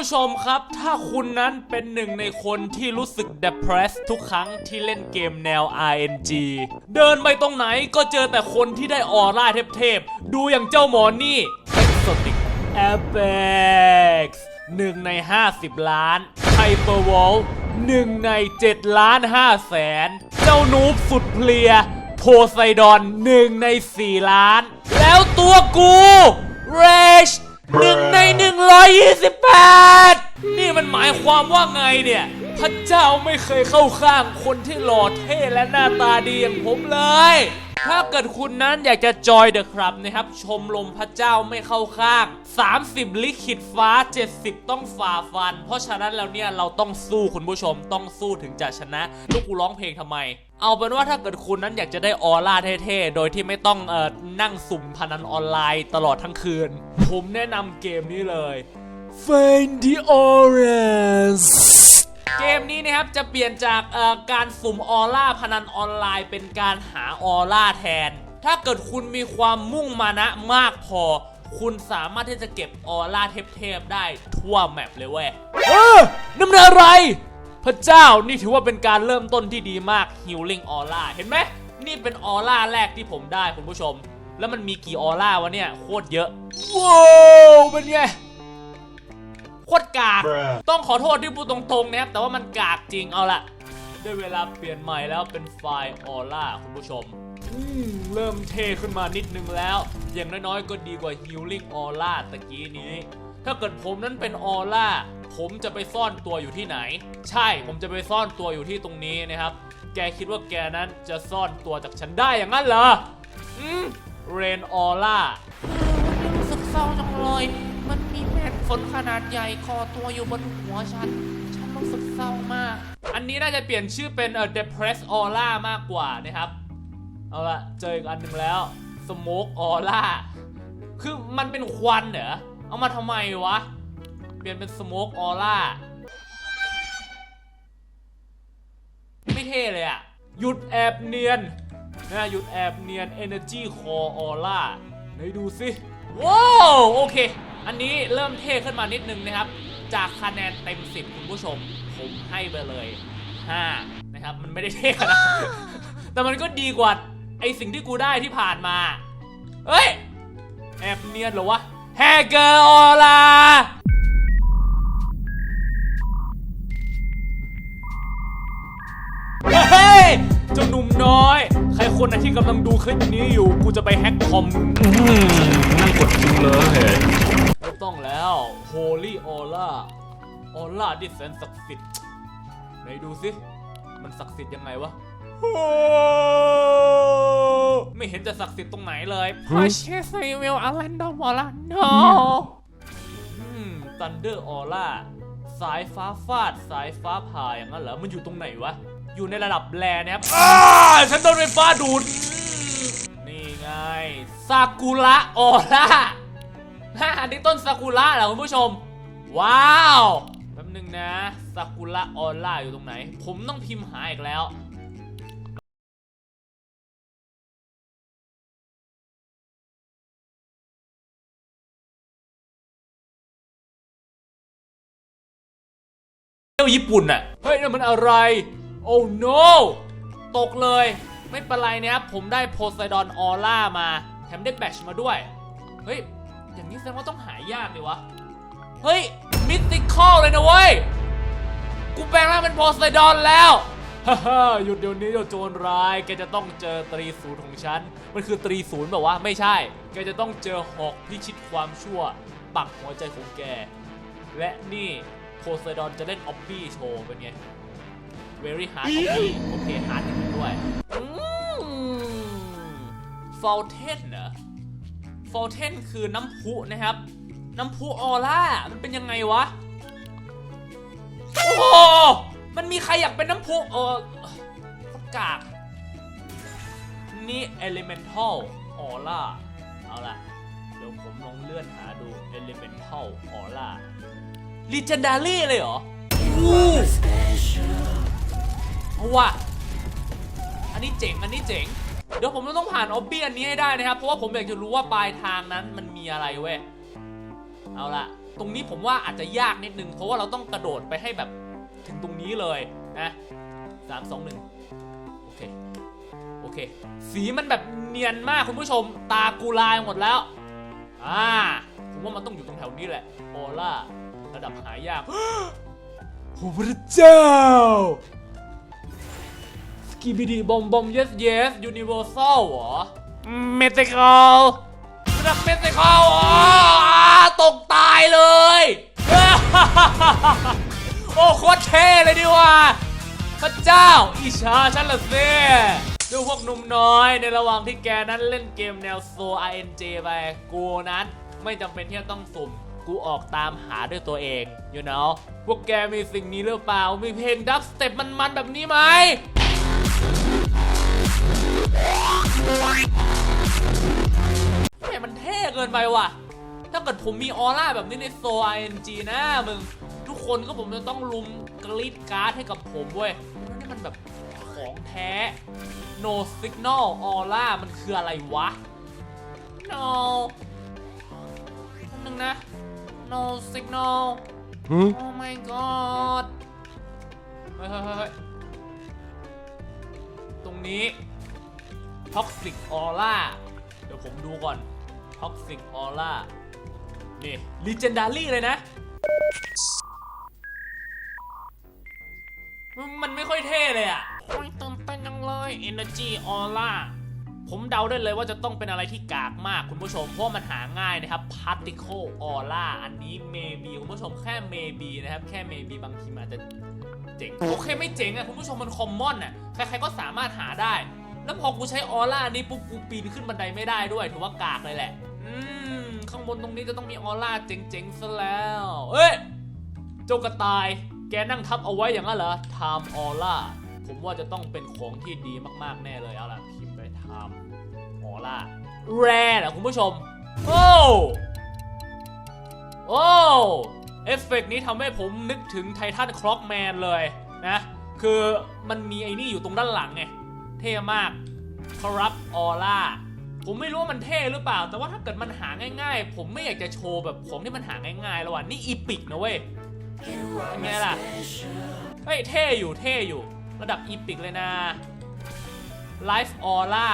ผู้ชมครับ ถ้าคุณนั้นเป็นหนึ่งในคนที่รู้สึก depressed ทุกครั้งที่เล่นเกมแนว RNG เดินไปตรงไหนก็เจอแต่คนที่ได้ออร่าเทพๆ ดูอย่างเจ้าหมอนี่ Exotic Apex หนึ่งใน 50 ล้าน Hyperwall หนึ่งใน 7 ล้าน5แสน เจ้านูบสุดเพลีย โพไซดอนหนึ่งใน 4 ล้าน แล้วตัวกู Rage หนึ่งใน 128 นี่มันหมายความว่าไงเนี่ย พระเจ้าไม่เคยเข้าข้างคนที่หล่อเท่และหน้าตาดีอย่างผมเลย ถ้าเกิดคุณนั้นอยากจะจอยเดอะครับนะครับ ชมรมพระเจ้าไม่เข้าข้าง 30 ลิขิตฟ้า 70 ต้องฝ่าฟัน เพราะฉะนั้นแล้วเนี่ยเราต้องสู้คุณผู้ชมต้องสู้ถึงจะชนะ ลูกกูร้องเพลงทำไมเอาเป็นว่าถ้าเกิดคุณนั้นอยากจะได้ออร่าเท่ๆ โดยที่ไม่ต้องเอ่อนั่งสุ่มพนันออนไลน์ตลอดทั้งคืน ผมแนะนำเกมนี้เลย Find the Orange เกมนี้นะครับจะเปลี่ยนจากเอ่อการสุ่มออร่าพนันออนไลน์ เป็นการหาออร่าแทน ถ้าเกิดคุณมีความมุ่งมานะมากพอ คุณสามารถที่จะเก็บออร่าเทพๆได้ทั่วแมปเลยเว้ยเออนั่นมันอะไร พระเจ้านี่ถือว่าเป็นการเริ่มต้นที่ดีมาก Healing Aura เห็นไหมนี่เป็นออร่าแรกที่ผมได้คุณผู้ชม แล้วมันมีกี่ออร่าวะเนี่ยโคตรเยอะว้าวเป็นไง โคตรกาก Bruh ต้องขอโทษที่พูดตรงๆนะครับ แต่ว่ามันกากจริงเอาละได้เวลาเปลี่ยนใหม่แล้วเป็นไฟล์ออร่าคุณผู้ชม อืมเริ่มเท่ขึ้นมานิดนึงแล้ว อย่างน้อยๆ ก็ดีกว่า Healing Aura ตะกี้นี้ ถ้าเกิดผมนั้นเป็นออร่าผมจะไปซ่อนตัวอยู่ที่ไหน ใช่ผมจะไปซ่อนตัวอยู่ที่ตรงนี้นะครับ แกคิดว่าแกนั้นจะซ่อนตัวจากฉันได้อย่างนั้นเหรอ อืมเรนออร่าวันนี้รู้สึกเศร้าจังเลย มันมีเม็ดฝนขนาดใหญ่คอตัวอยู่บนหัวฉัน ฉันรู้สึกเศร้ามาก อันนี้น่าจะเปลี่ยนชื่อเป็นเอ่อ depressed aura มากกว่านะครับ เอาละเจออีกอันหนึ่งแล้ว smoke aura คือมันเป็นควันเหรอ เอามาทำไมวะ เปลี่ยนเป็น smoke aura ไม่เท่เลยอะหยุดแอบเนียนนะหยุดแอบเนียน energy core aura ไหนดูสิว้าวโอเค อันนี้เริ่มเท่ขึ้นมานิดนึงนะครับ จากคะแนนเต็ม 10 คุณผู้ชม ผมให้ไปเลย 5 นะครับ มันไม่ได้เท่ขนาดนั้นแต่มันก็ดีกว่าไอสิ่งที่กูได้ที่ผ่านมา เฮ้ย แอบเนียนเหรอวะแฮกเกอร์ออลาเฮ้ยเจ้าหนุ่มน้อย ใครคนไหนที่กำลังดูคลิปนี้อยู่ กูจะไปแฮกคอมนั่งกดจริงเลย ไม่ต้องแล้ว Holy Aura Aura ที่แสนศักดิ์สิทธิ์ไหนดูสิ มันศักดิ์สิทธิ์ยังไงวะ ไม่เห็นจะศักดิ์สิทธิ์ตรงไหนเลยพอเชสซิวิลอลันโดมอลันโนอืม Thunder Aura สายฟ้าฟาด สายฟ้าผ่าอย่างนั้นเหรอ มันอยู่ตรงไหนวะ อยู่ในระดับแลนะครับอ้าฉันโดนไฟฟ้าดูดอืมนี่ไง ซากุระออร่าฮะ อันนี้ต้นซากุระเหรอคุณผู้ชม ว้าวแป๊บนึงนะซากุระออร่าอยู่ตรงไหน ผมต้องพิมพ์หาอีกแล้วเที่ยวญี่ปุ่นอะเฮ้ยนั่นมันอะไร โอ้ no ตกเลย ไม่เป็นไรนะครับ ผมได้โพไซดอนออร่ามา แถมได้แบชมาด้วย เฮ้ย อย่างนี้แสดงว่าต้องหายากเลยวะ เฮ้ย มิติคอลเลยนะเว้ย กูแปลงร่างเป็นโพไซดอนแล้วฮ่าฮ่าหยุดเดี๋ยวนี้เดี๋ยวโจรร้าย แกจะต้องเจอตรีศูนย์ของฉัน มันคือตรีศูนย์แบบว่าไม่ใช่ แกจะต้องเจอหอกพิชิตความชั่ว ปักหัวใจของแก และนี่โพไซดอนจะเล่นออบบี้โชว์เป็นไง very hard obby โอเค hard จริงๆด้วยอืม fountain เหรอ fountain คือน้ำพุนะครับ น้ำพุออร่า มันเป็นยังไงวะ โอ้โห มันมีใครอยากเป็นน้ำพุเออโคตรกากนี่ elemental aura เอาละเดี๋ยวผมลองเลื่อนหาดู elemental aura legendary เลยเหรออู้าว่ะอันนี้เจ๋ง อันนี้เจ๋ง เดี๋ยวผมต้องผ่านออบบี้อันนี้ให้ได้นะครับ เพราะว่าผมอยากจะรู้ว่าปลายทางนั้นมันมีอะไรเว้ย เอาละตรงนี้ผมว่าอาจจะยากนิดนึง เพราะว่าเราต้องกระโดดไปให้แบบถึงตรงนี้เลยนะสามสองหนึ่งโอเค โอเค สีมันแบบเนียนมากคุณผู้ชม ตากูลายหมดแล้ว อ่า ผมว่ามันต้องอยู่ตรงแถวนี้แหละออร่าระดับหายากโอ้พระเจ้า กีบีดีบอมบอม yes yes universal เหรอเมติคอลระดับเมติคอลอ๋อตกตายเลย โอ้โคตรเท่เลยดีว่าพระเจ้าอิชาฉันละเซ่ดูพวกหนุ่มน้อยในระหว่างที่แกนั้นเล่นเกมแนวโซ RNG ไปกูนั้นไม่จำเป็นที่จะต้องสุ่มกูออกตามหาด้วยตัวเอง you know พวกแกมีสิ่งนี้หรือเปล่า มีเพลงดับสเต็ปมันๆแบบนี้ไหม แหมมันเท่เกินไปว่ะ ถ้าเกิดผมมีออร่าแบบนี้ในโซ ING นะมึง ทุกคนก็ผมจะต้องลุมกรีดการ์ดให้กับผมเว้ยแล้วนี่มันแบบของแท้ no signal aura มันคืออะไรวะ no อันนึงนะ no signal oh my god เฮ้ยเฮ้ย เฮ้ยเฮ้ยตรงนี้ toxic aura เดี๋ยวผมดูก่อน toxic aura นี่ legendary เลยนะ มันไม่ค่อยเท่เลยอะโอ้ยตื่นเต้นจังเลย Energy Aura ผมเดาได้เลยว่าจะต้องเป็นอะไรที่กากมากคุณผู้ชม เพราะมันหาง่ายนะครับ particle aura อันนี้ maybe คุณผู้ชมแค่ maybe นะครับ แค่ maybe บางทีมันอาจจะเจ๋ง โอเคไม่เจ๋งอะคุณผู้ชมมัน common อะใครๆก็สามารถหาได้ แล้วพอกูใช้ออร่านี้ปุ๊บกูปีนขึ้นบันไดไม่ได้ด้วยถือว่ากากเลยแหละ อืม ข้างบนตรงนี้จะต้องมีออร่าเจ๋งๆซะแล้ว เอ้ยเจ้ากระต่าย แกนั่งทับเอาไว้อย่างนั้นเหรอ time aura ผมว่าจะต้องเป็นของที่ดีมากๆแน่เลยเอาล่ะพิมพ์ไป time aura rare นะคุณผู้ชม โอ้โอ้เอฟเฟกต์นี้ทำให้ผมนึกถึงไททันคล็อกแมนเลยนะ คือมันมีไอ้นี่อยู่ตรงด้านหลังไง เท่มาก corrupt aura ผมไม่รู้ว่ามันเท่หรือเปล่า แต่ว่าถ้าเกิดมันหาง่าย ๆ ผมไม่อยากจะโชว์แบบของที่มันหาง่ายๆแล้วว่ะ นี่อีพิกนะเว้ยเป็นไงล่ะ เฮ้ยเท่อยู่เท่อยู่ ระดับอีพิกเลยนะ life aura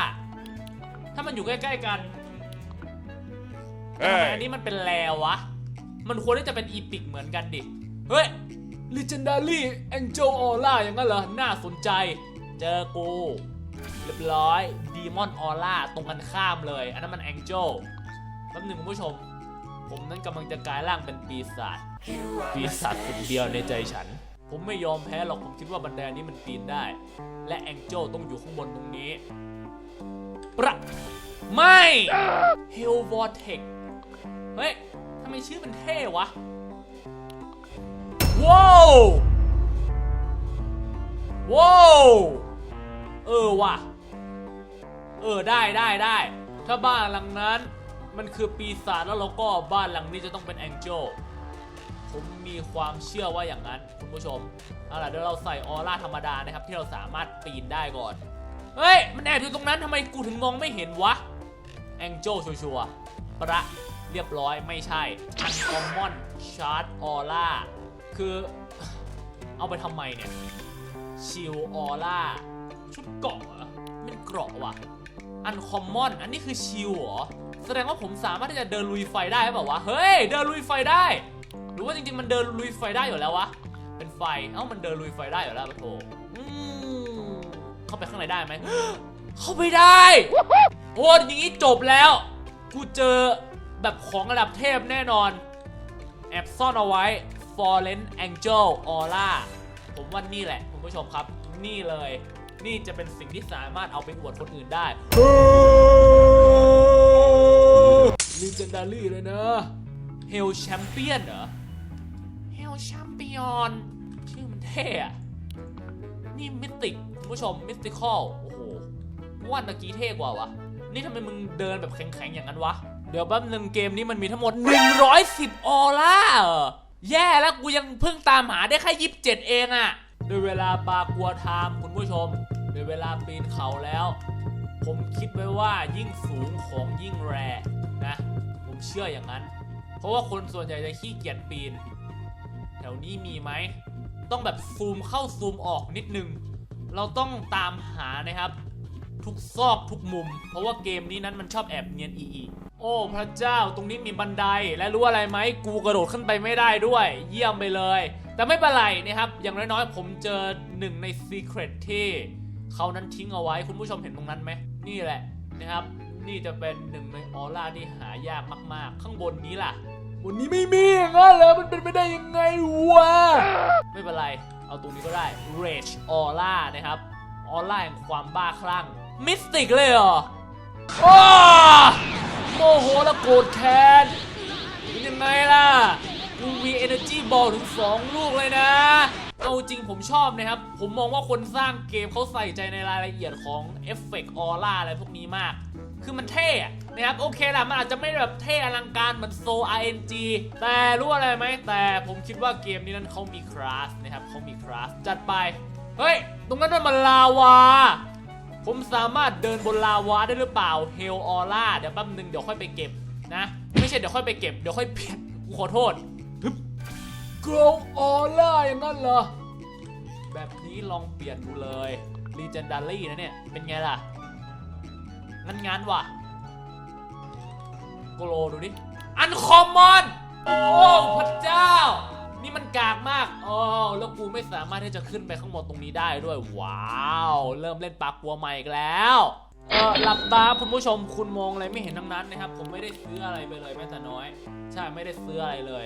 ถ้ามันอยู่ใกล้ๆกันแต่ทำไมอันนี้มันเป็นแลวะ มันควรที่จะเป็นอีพิกเหมือนกันดิ เฮ้ย legendary angel aura อย่างนั้นเหรอ น่าสนใจ เจอกู เรียบร้อย demon aura ตรงกันข้ามเลย อันนั้นมัน angel แป๊บหนึ่งคุณผู้ชม ผมนั้นกำลังจะกลายร่างเป็นปีศาจปีศาจคนเดียวในใจฉัน ผมไม่ยอมแพ้หรอกผมคิดว่าบันไดนี้มันปีนได้ และ angel ต้องอยู่ข้างบนตรงนี้ประไม่ hell vortex เฮ้ยทำไมชื่อมันเท่วะว้าวว้า เออว่ะ เออได้ได้ได้ ถ้าบ้านหลังนั้น มันคือปีศาจแล้วเราก็บ้านหลังนี้จะต้องเป็นแองเจิลผมมีความเชื่อว่าอย่างนั้น คุณผู้ชมเอาล่ะเดี๋ยวเราใส่ออร่าธรรมดานะครับ ที่เราสามารถปีนได้ก่อน เฮ้ย มันแอบอยู่ตรงนั้นทำไมกูถึงมองไม่เห็นวะแองเจิลชัวร์ๆประเรียบร้อยไม่ใช่ Uncommon Shard Aura คือเอาไปทำไมเนี่ยชิลออร่า ชุดเกราะเหรอเป็นเกราะว่ะ อันคอมมอน อันนี้คือชิลเหรอ แสดงว่าผมสามารถที่จะเดินลุยไฟได้หรือเปล่าวะ เฮ้ย เดินลุยไฟได้ หรือว่าจริงๆ มันเดินลุยไฟได้อยู่แล้ววะ เป็นไฟ เอ้า มันเดินลุยไฟได้อยู่แล้วปะโถเข้าไปข้างในได้ไหม เข้าไปได้ โอ้ยอย่างนี้จบแล้ว กูเจอแบบของระดับเทพแน่นอน แอบซ่อนเอาไว้ Fallen Angel Aura ผมว่านี่แหละคุณผู้ชมครับ นี่เลย นี่จะเป็นสิ่งที่สามารถเอาไปอวดคนอื่นได้ Legendary เลยนะ Hell Champion เหรอ Hell Champion ชื่อมันเท่อะนี่มิติกคุณผู้ชมมิสติคอลโอ้โหว่าตะกี้เท่กว่าวะนี่ทำไมมึงเดินแบบแข็งๆอย่างนั้นวะ เดี๋ยวแป๊บหนึ่งเกมนี้มันมีทั้งหมด 110 ออร่าเหรอแย่แล้วกูยังเพิ่งตามหาได้แค่ยิบเจ็ดเองอะ ด้วยเวลาปากัวไทม์คุณผู้ชมด้วยเวลาปีนเขาแล้ว ผมคิดไว้ว่ายิ่งสูงของยิ่งแรนะ ผมเชื่ออย่างนั้น เพราะราะว่าคนส่วนใหญ่จะขี้เกียจปีน แถวนี้มีไหม ต้องแบบซูมเข้าซูมออกนิดนึง เราต้องตามหานะครับ ทุกซอกทุกมุม เพราะว่าเกมนี้นั้นมันชอบแอบเนียนอีอีโอ้พระเจ้าตรงนี้มีบันไดและรู้อะไรไหมกูกระโดดขึ้นไปไม่ได้ด้วย เยี่ยมไปเลย แต่ไม่เป็นไรนะครับ อย่างน้อยๆ ผมเจอหนึ่งในซีเครตที่เขานั้นทิ้งเอาไว้คุณผู้ชมเห็นตรงนั้นไหม นี่แหละนะครับ นี่จะเป็นหนึ่งในออร่าที่หายากมากๆ ข้างบนนี้ล่ะวันนี้ไม่มีอย่างนั้นเหรอมันเป็นไปได้ยังไงวะ ไม่เป็นไร เอาตรงนี้ก็ได้ Rage Aura นะครับออร่าแห่งความบ้าคลั่งมิสติกเลยเหรออ้าโมโหและโกรธแค้นเป็นยังไงล่ะ กูมี Energy Ball ถึง 2 ลูกเลยนะ เอาจริงผมชอบนะครับ ผมมองว่าคนสร้างเกมเขาใส่ใจในรายละเอียดของเอฟเฟกต์ออร่าอะไรพวกนี้มาก คือมันเท่นะครับโอเคแหละมันอาจจะไม่แบบเท่อลังการเหมือนโซ RNG แต่รู้อะไรไหมแต่ผมคิดว่าเกมนี้นั้นเขามีคลาสนะครับเขามีคลาสจัดไป เฮ้ย ตรงนั้นมันลาวาผมสามารถเดินบนลาวาได้หรือเปล่าเฮลออร่าเดี๋ยวแป๊บนึงเดี๋ยวค่อยไปเก็บนะ ไม่ใช่เดี๋ยวค่อยไปเก็บเดี๋ยวค่อยเปลี่ยนกูขอโทษ Grow Aura อย่างนั้นเหรอ แบบนี้ลองเปลี่ยนดูเลย Legendary นะเนี่ย เป็นไงล่ะ งั้นงานว่ะ โกโลดูดิ อันคอมมอน โอ้พระเจ้า นี่มันกากมากอ๋อแล้วกูไม่สามารถที่จะขึ้นไปข้างบนตรงนี้ได้ด้วย ว้าว เริ่มเล่นปากกัวใหม่อีกแล้วเออหลับตาคุณผู้ชมคุณมองอะไรไม่เห็นทั้งนั้นนะครับ ผมไม่ได้ซื้ออะไรไปเลยแม้แต่น้อย ใช่ไม่ได้ซื้ออะไรเลย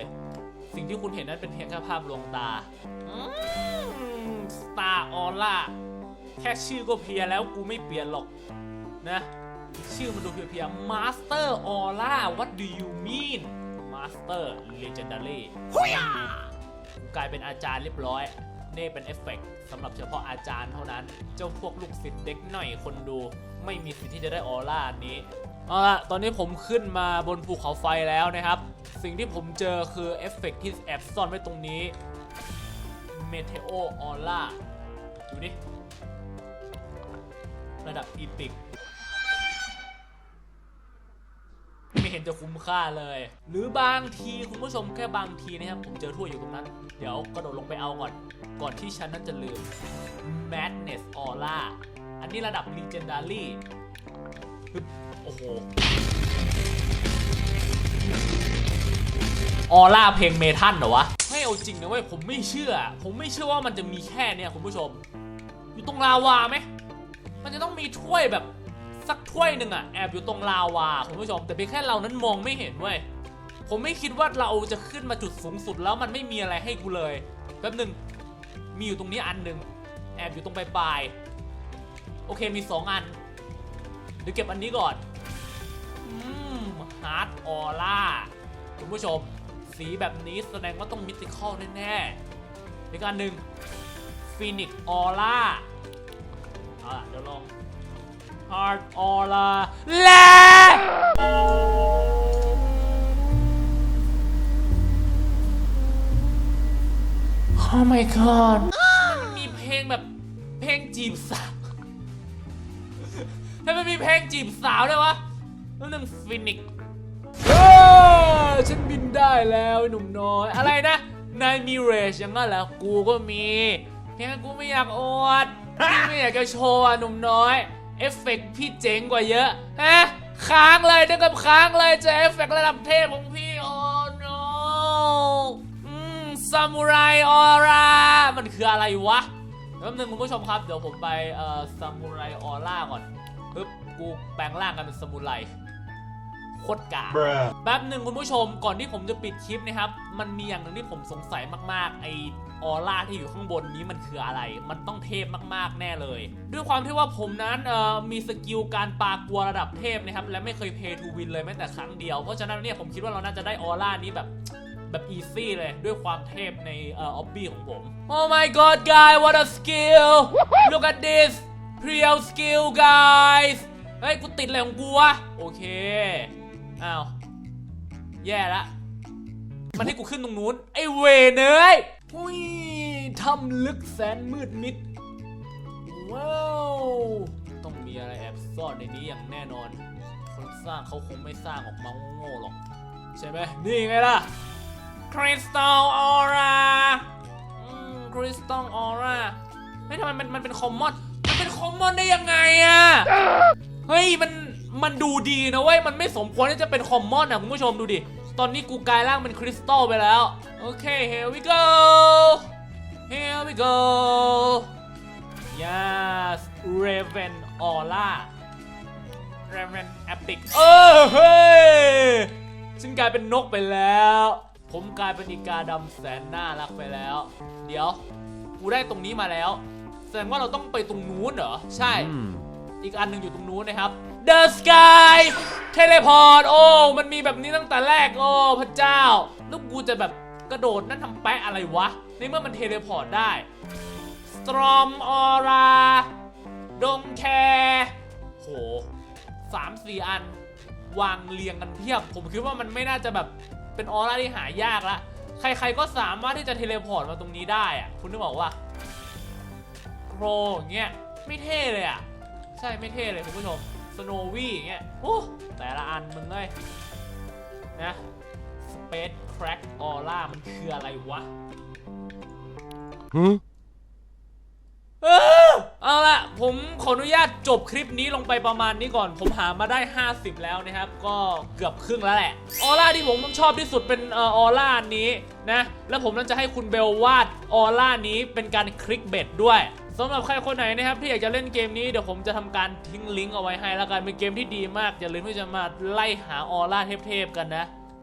สิ่งที่คุณเห็นนั้นเป็นเพียงแค่ภาพลวงตาสตาร์ออร่าแค่ชื่อก็เพียแล้วกูไม่เปลี่ยนหรอกนะ ชื่อมันดูเพียๆ Master Aura What do you mean Master Legendary กูกลายเป็นอาจารย์เรียบร้อย นี่เป็นเอฟเฟกต์สำหรับเฉพาะอาจารย์เท่านั้น เจ้าพวกลูกศิษย์เด็กหน่อยคนดู ไม่มีสิทธิ์ที่จะได้ออร่าอันนี้ เอาละตอนนี้ผมขึ้นมาบนภูเขาไฟแล้วนะครับ สิ่งที่ผมเจอคือเอฟเฟกต์ที่แอบซ่อนไว้ตรงนี้ Meteo Aura ดูดิระดับอีพิกไม่เห็นจะคุ้มค่าเลย หรือบางทีคุณผู้ชมแค่บางทีนะครับ ผมเจอถ้วยอยู่ตรงนั้น เดี๋ยวกระโดดลงไปเอาก่อน ก่อนที่ฉันนั้นจะลืม Madness Aura อันนี้ระดับ Legendary ฮึบ โอ้โหออร่าเพลงเมทัลเหรอวะไม่เอาจริงนะเว้ยผมไม่เชื่อ ผมไม่เชื่อว่ามันจะมีแค่เนี่ยคุณผู้ชม อยู่ตรงลาวาไหมมันจะต้องมีถ้วยแบบสักถ้วยหนึ่งอะแอบอยู่ตรงลาวาคุณผู้ชม แต่เพียงแค่เรานั้นมองไม่เห็นเว้ยผมไม่คิดว่าเราจะขึ้นมาจุดสูงสุดแล้วมันไม่มีอะไรให้กูเลยแป๊บหนึ่งมีอยู่ตรงนี้อันหนึ่งแอบอยู่ตรงปลายๆโอเคมีสองอันเดี๋ยวเก็บอันนี้ก่อน ฮาร์ดออร่าคุณผู้ชม สีแบบนี้แสดงว่าต้องมิติคอลแน่ๆอีกอันหนึ่งฟีนิกออร่าเอาล่ะเดี๋ยวลอง Hard Aura และ Oh my god มันมีเพลงแบบเพลงจีบสาวทำไมมีเพลงจีบสาวด้วยวะ นั่นหนึ่งฟินิกฉันบินได้แล้วหนุ่มน้อย อะไรนะ นายมีเรชอย่างนั้นเหรอกูก็มีเพียงกูไม่อยากอวดพี่ไม่อยากจะโชว์หนุ่มน้อย เอฟเฟกต์พี่เจ๋งกว่าเยอะฮะค้างเลยถึงกับค้างเลยเจอเอฟเฟกต์ระดับเทพของพี่โอ้ no อืมซามูไรออร่ามันคืออะไรวะแป๊บนึงคุณผู้ชมครับ เดี๋ยวผมไปเอ่อซามูไรออร่าก่อนปึ๊บกูแปลงร่างกันเป็นซามูไร โคตรกาแป๊บหนึ่งคุณผู้ชมก่อนที่ผมจะปิดคลิปนะครับ มันมีอย่างหนึ่งที่ผมสงสัยมากๆ ไอออร่าที่อยู่ข้างบนนี้มันคืออะไร มันต้องเทพมากๆแน่เลย ด้วยความที่ว่าผมนั้นเอ่อมีสกิลการปากัวระดับเทพนะครับ และไม่เคยเพย์ทูวินเลยแม้แต่ครั้งเดียว เพราะฉะนั้นเนี่ยผมคิดว่าเราน่าจะได้ออร่านี้แบบแบบอีซี่เลยด้วยความเทพในเอ่อออบบี้ของผม Oh my god guy what a skill look at this real skill guys เฮ้ย กูติดอะไรของกูวะ โอเค อ้าว แย่ละ มันให้กูขึ้นตรงนู้น ไอเวเนยอุ้ยทำลึกแสนมืดมิด ว้าว ต้องมีอะไรแอบซ่อนในนี้อย่างแน่นอน คนสร้างเขาคงไม่สร้างออกมาโง่ๆหรอก ใช่ไหม นี่ไงล่ะ คริสตัลออร่าคริสตัลออร่าไม่ทำไมมันมันเป็นคอมมอน มันเป็นคอมมอนได้ยังไงอะ มันมันดูดีนะเว้ย มันไม่สมควรที่จะเป็นคอมมอนอะคุณผู้ชมดูดิ ตอนนี้กูกลายร่างเป็นคริสตัลไปแล้ว โอเค here we go here we go yes Raven Aura Raven Epic เออเฮ้ยฉันกลายเป็นนกไปแล้ว ผมกลายเป็นอีกาดำแสนน่ารักไปแล้ว เดี๋ยว กูได้ตรงนี้มาแล้ว แสดงว่าเราต้องไปตรงนู้นเหรอ ใช่อืมอีกอันหนึ่งอยู่ตรงนู้นนะครับ The Sky Teleport โอ้ มันมีแบบนี้ตั้งแต่แรก โอ้ พระเจ้าล้วกูจะแบบกระโดดนั่นทำแปะอะไรวะ ในเมื่อมันเทเลพอร์ตได้ Storm Aura ดงแคร์โหสามสี่อัน วางเรียงกันเทียบ ผมคิดว่ามันไม่น่าจะแบบเป็นออร่าที่หายากละ ใครๆก็สามารถที่จะเทเลพอร์ตมาตรงนี้ได้อะคุณนึกบอกว่าโครอย่างเงี้ยไม่เท่เลยอะใช่ไม่เท่เลยคุณผู้ชม โนวี่อย่างเงี้ยโอ้แต่ละอันมึงเลยนะ Space Crack Aura มันคืออะไรวะเออเอาละผมขออนุญาตจบคลิปนี้ลงไปประมาณนี้ก่อน ผมหามาได้ 50 แล้วนะครับ ก็เกือบครึ่งแล้วแหละ ออร่าที่ผมชอบที่สุดเป็นเออออร่านี้นะ แล้วผมนั้นจะให้คุณเบลวาดออร่านี้เป็นการคลิกเบ็ดด้วย สำหรับใครคนไหนนะครับที่อยากจะเล่นเกมนี้เดี๋ยวผมจะทำการทิ้งลิงก์เอาไว้ให้แล้วกันเป็นเกมที่ดีมากอย่าลืมที่จะมาไล่หาออร่าเทพๆกันนะ